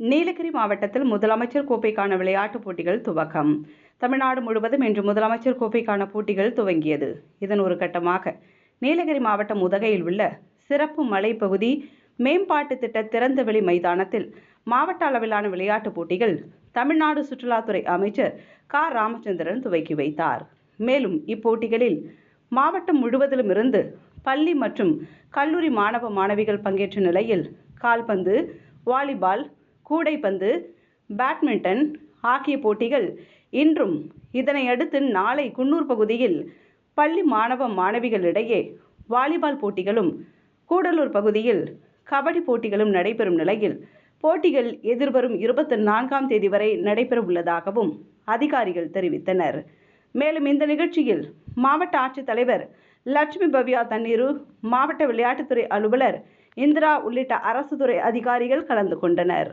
நீலகிரி மாவட்டத்தில் முதலமைச்சர் கோப்பைக்கான விளையாட்டுப் போட்டிகள் துவக்கம். தமிழ்நாடு முழுவதும் இன்று முதலமைச்சர் கோப்பைக்கான போட்டிகள் துவங்கியது. இதன் ஒரு கட்டமாக நீலகிரி மாவட்டம் உதகையில் உள்ள சிறப்பு மலைப்பகுதி மேம்பாட்டு திட்ட திறந்தவெளி மைதானத்தில் மாவட்ட அளவிலான விளையாட்டுப் போட்டிகள் தமிழ்நாடு சுற்றுலாத்துறை அமைச்சர் க. ராமச்சந்திரன் துவக்கி வைத்தார். மேலும் இப்போட்டிகளில் மாவட்டம் முழுவதிலும் இருந்து பள்ளி மற்றும் கல்லூரி மாணவ மாணவிகள் பங்கேற்ற நிலையில் கால்பந்து வாலிபால் கூடைப்பந்து பேட்மிண்டன் ஆகிய போட்டிகள். இன்றும் இதனையடுத்து நாளை குன்னூர் பகுதியில் பள்ளி மாணவ மாணவிகளிடையே வாலிபால் போட்டிகளும் கூடலூர் பகுதியில் கபடி போட்டிகளும் நடைபெறும் நிலையில் போட்டிகள் எதிர்வரும் இருபத்தி நான்காம் தேதி வரை நடைபெற உள்ளதாகவும் அதிகாரிகள் தெரிவித்தனர். மேலும் இந்த நிகழ்ச்சியில் மாவட்ட ஆட்சித்தலைவர் லட்சுமி பவ்யா தண்ணீரு மாவட்ட விளையாட்டுத்துறை அலுவலர் இந்திரா உள்ளிட்ட அரசு துறை அதிகாரிகள் கலந்து கொண்டனர்.